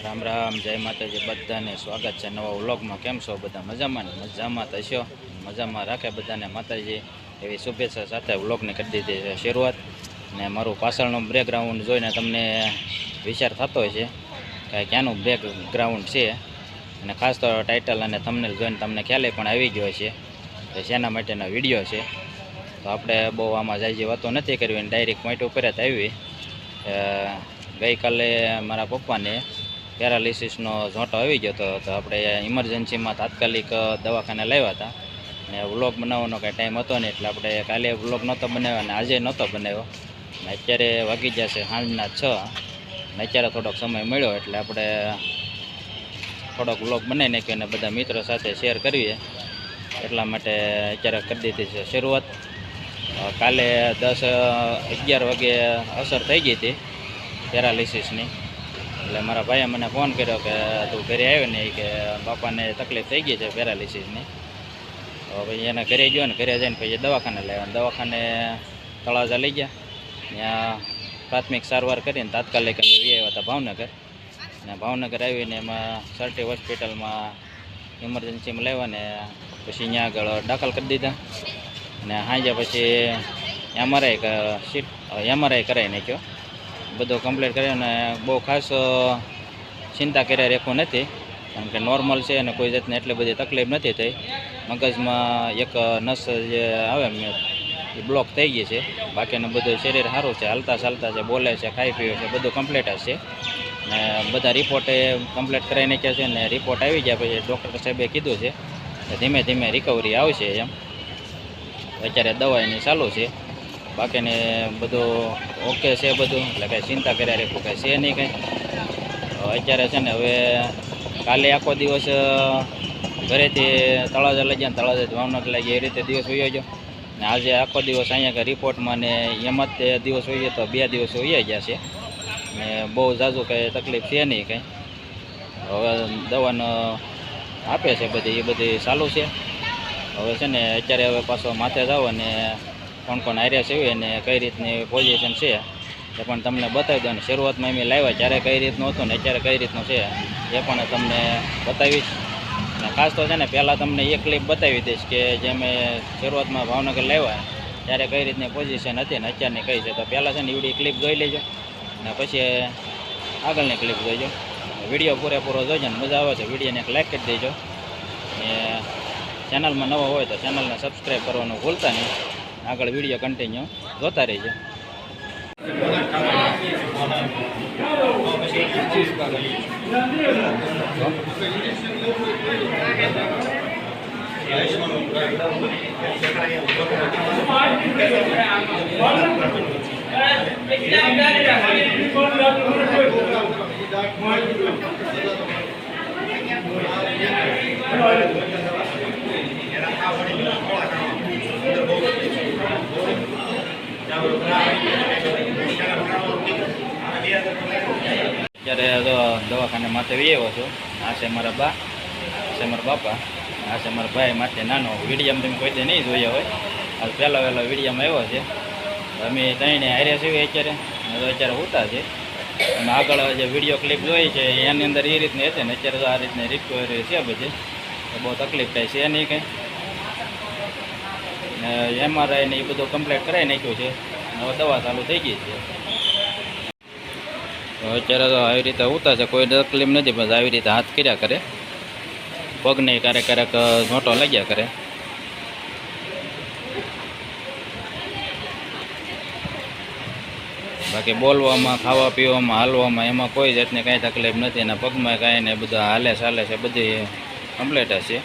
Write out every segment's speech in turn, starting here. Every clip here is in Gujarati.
રામ રામ, જય માતાજી, બધાને સ્વાગત છે નવા વ્લોગમાં. કેમ છો બધા? મજામાં ને? મજામાં થશો મજામાં રાખે બધાને માતાજી. એવી શુભેચ્છા સાથે વ્લોગની કરી દીધી છે શરૂઆત. ને મારું પાછળનું બ્રેકગ્રાઉન્ડ જોઈને તમને વિચાર થતો હોય છે કે ક્યાંનું બ્રેકગ્રાઉન્ડ છે. અને ખાસ તો ટાઇટલ અને થંબનેલ જોઈને તમને ખ્યાલે પણ આવી ગયો છે કે શેના માટેનો વીડિયો છે. તો આપણે બહુ આમાં જાય વાતો નથી કરવી ડાયરેક્ટ પોઈન્ટ ઉપર જ આવી. ગઈકાલે મારા પપ્પાને પેરાલિસિસનો ઝોંટો આવી ગયો હતો તો આપણે ઇમરજન્સીમાં તાત્કાલિક દવાખાને લાવ્યા હતા. ને વ્લોગ બનાવવાનો કાંઈ ટાઈમ હતો નહીં, એટલે આપણે કાલે વ્લોગ નહોતો બનાવ્યો અને આજે નહોતો બનાવ્યો. ને અત્યારે વાગી જશે સાંજના છ. ને અત્યારે થોડોક સમય મળ્યો, એટલે આપણે થોડોક વ્લોગ બનાવી નાખ્યો અને બધા મિત્રો સાથે શેર કરીએ. એટલા માટે અત્યારે કરી દીધી છે શરૂઆત. કાલે દસ અગિયાર વાગે અસર થઈ ગઈ હતી પેરાલિસિસની. એટલે મારા ભાઈએ મને ફોન કર્યો કે તું ઘરે આવ્યો ને કે બાપાને તકલીફ થઈ ગઈ છે પેરાલિસિસની તો પછી એને ઘરે ગયો ને ઘરે જઈને પછી દવાખાને લાવ્યા દવાખાને તળાજા લઈ ગયા. ત્યાં પ્રાથમિક સારવાર કરીને તાત્કાલિક અમે આવ્યા હતા ભાવનગર. ને ભાવનગર આવીને એમાં સરટી હોસ્પિટલમાં ઇમરજન્સીમાં લાવ્યા ને પછી અહીંયા આગળ દાખલ કરી દીધા. ને હાંજે પછી એમઆરઆઈ સીટ એમઆરઆઈ કરાવી નાખ્યો. બધું કમ્પ્લીટ કર્યો અને બહુ ખાસ ચિંતા કર્યા રેખું નથી. કારણ કે નોર્મલ છે અને કોઈ જાતની એટલી બધી તકલીફ નથી થઈ. મગજમાં એક નસ જે આવે એ બ્લોક થઈ ગઈ છે. બાકીનું બધું શરીર સારું છે, હાલતા ચાલતા છે, બોલે છે, ખાઈ પીવે છે, બધું કમ્પ્લીટ છે. ને બધા રિપોર્ટે કમ્પ્લીટ કરાવી નાખ્યા છે ને રિપોર્ટ આવી ગયા પછી ડૉક્ટર સાહેબે કીધું છે ધીમે ધીમે રિકવરી આવશે એમ. અત્યારે દવાની ચાલુ છે. બાકીને બધું ઓકે છે બધું. એટલે કાંઈ ચિંતા કર્યા રેખું કાંઈ છે નહીં કાંઈ. અત્યારે છે ને હવે કાલે આખો દિવસ ઘરેથી તળાજા લઈ ગયા તળાજા ભાવનગર લઈ ગયા એ રીતે દિવસ હોઈ ગયો. ને આજે આખો દિવસ અહીંયા કે રિપોર્ટમાં ને એમાં જ દિવસ હોઈએ તો બે દિવસ હોઈ ગયા છે. ને બહુ ઝાઝું કંઈ તકલીફ છે નહીં કંઈ. હવે દવાનો આપે છે બધી, એ બધી ચાલુ છે. હવે છે ને અત્યારે હવે પાછો માથે જાવ અને કોણ કોણ આર્યા છે અને કઈ રીતની પોઝિશન છે એ પણ તમને બતાવી દઉં અને શરૂઆતમાં એમ લાવ્યા જ્યારે કઈ રીતનું હતું ને અત્યારે કઈ રીતનું છે એ પણ તમને બતાવીશ. અને ખાસ તો છે ને પહેલાં તમને એક ક્લિપ બતાવી દઈશ કે જે મેં શરૂઆતમાં ભાવનગર લાવ્યા ત્યારે કઈ રીતની પોઝિશન હતી ને અત્યારની કઈ છે. તો પહેલાં છે ને એવડી ક્લિપ જોઈ લેજો અને પછી આગળની ક્લિપ જોઈજો વીડિયો પૂરેપૂરો જોઈજો ને મજા આવે છે. વિડીયોને એક લાઇક કરી દેજો. ને ચેનલમાં નવો હોય તો ચેનલને સબસ્ક્રાઈબ કરવાનું ભૂલતા નહીં. આગળ વીડિયો કન્ટિન્યુ જોતા રહેજો અત્યારે તો દવાખાને માથે વી આવ્યો છું. આ છે મારા બા છે મારા બાપા, આ છે મારા ભાઈ માથે નાનો વિડીયામાં તમે કોઈ નહીં જોયા હોય. આ પહેલાં વહેલા વિડીયામાં આવ્યો છે. અમે ત્રણે હારે છીએ અત્યારે. અત્યારે હોતા છે અને આગળ જે વીડિયો ક્લિપ જોઈ છે, એની અંદર એ રીતની હતી ને અત્યારે તો આ રીતની રિકવરી છે બધી. બહુ તકલીફ થાય છે નહીં કંઈ. ને એમઆરઆઈ ને એ બધું કમ્પ્લીટ કરાવી નાખ્યો છે હવે દવા ચાલુ થઈ ગઈ છે. અત્યારે તો આવી રીતે ઉતા છે, કોઈ તકલીફ નથી બસ આવી રીતે હાથ કર્યા કરે. પગને ક્યારેક ક્યારેક મોટો લાગ્યા કરે. બાકી બોલવામાં ખાવા પીવામાં હાલવામાં એમાં કોઈ જાતની કાંઈ તકલીફ નથી અને પગમાં કાંઈ ને બધા હાલે ચાલે છે, બધી કમ્પ્લીટ હશે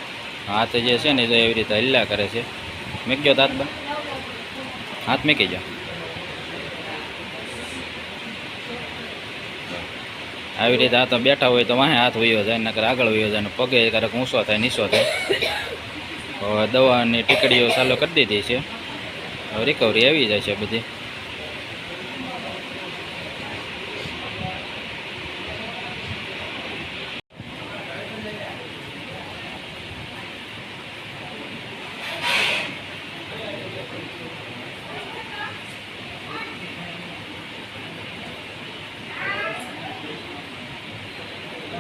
હાથ જે છે ને એવી રીતે હલ્યા કરે છે. મૂક્યો દાંત બા. હાથ મૂકી જાઓ આવી રીતે આ તો બેઠા હોય તો વાહે હાથ વયો જાય, નકર આગળ વયો જાય પગે ક્યારેક ઊંચો થાય નીચો થાય. દવાની ટીકડીઓ ચાલુ કરી દીધી છે. રિકવરી આવી જાય છે બધી.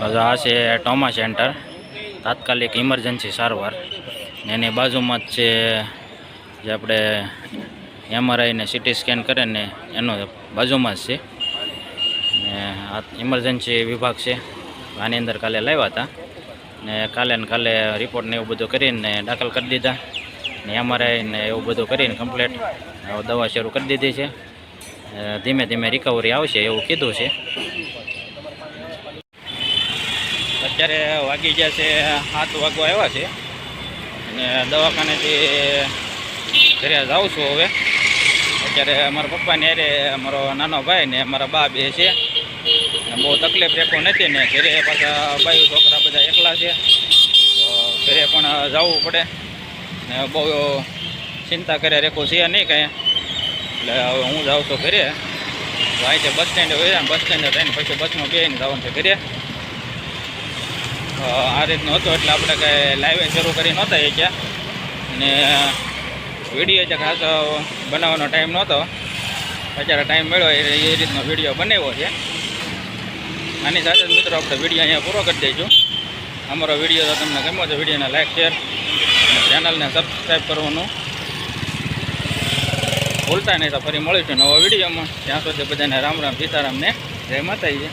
આ છે ટોમા સેન્ટર. તાત્કાલિક ઇમરજન્સી સારવાર. એની બાજુમાં જ છે જે આપણે એમઆરઆઈ ને સિટી સ્કેન કરે ને એનો બાજુમાં જ છે. ને આ ઇમરજન્સી વિભાગ છે. આની અંદર કાલે લાવ્યા હતા. ને કાલે ને કાલે રિપોર્ટ ને એવું બધું કરીને દાખલ કરી દીધા. ને એમઆરઆઈ ને એવું બધું કરીને કમ્પ્લેટ દવા શરૂ કરી દીધી છે. ધીમે ધીમે રિકવરી આવશે એવું કીધું છે. અત્યારે વાગી ગયા છે, સાત વાગવા આવ્યા છે. અને દવાખાનેથી ઘરે જાઉં છું હવે. અત્યારે મારા પપ્પાને અરે મારો નાનો ભાઈ ને મારા બા બે છે. બહુ તકલીફ રેખો નથી ને ઘરે પાછા ભાઈ છોકરા બધા એકલા છે. ઘરે પણ જવું પડે. ને બહુ ચિંતા કરે રેખો છે નહીં કાંઈ. એટલે હવે હું જાઉં તો ઘરે અહીંથી બસ સ્ટેન્ડે હોય બસ સ્ટેન્ડે થઈને પછી બસમાં બેસીને જવાનું છે ઘરે. આ રીતનો હતો એટલે આપણે કાંઈ લાઈવે શરૂ કરી નહોતા એ અને વીડિયો જે ખાસ બનાવવાનો ટાઈમ નહોતો. અત્યારે ટાઈમ મળ્યો, એ એ રીતનો વીડિયો બનાવ્યો છે. આની સાથે જ મિત્રો આપણે વીડિયો અહીંયા પૂરો કરી દઈશું. અમારો વીડિયો તો તમને ગમ્યો છે વિડીયોને લાઈક શેર ચેનલને સબસ્ક્રાઈબ કરવાનું. ભૂલતા નહીં તો ફરી મળીશું નવા વિડીયોમાં ત્યાં સુધી બધાને રામ રામ સીતારામને જય માતાજી.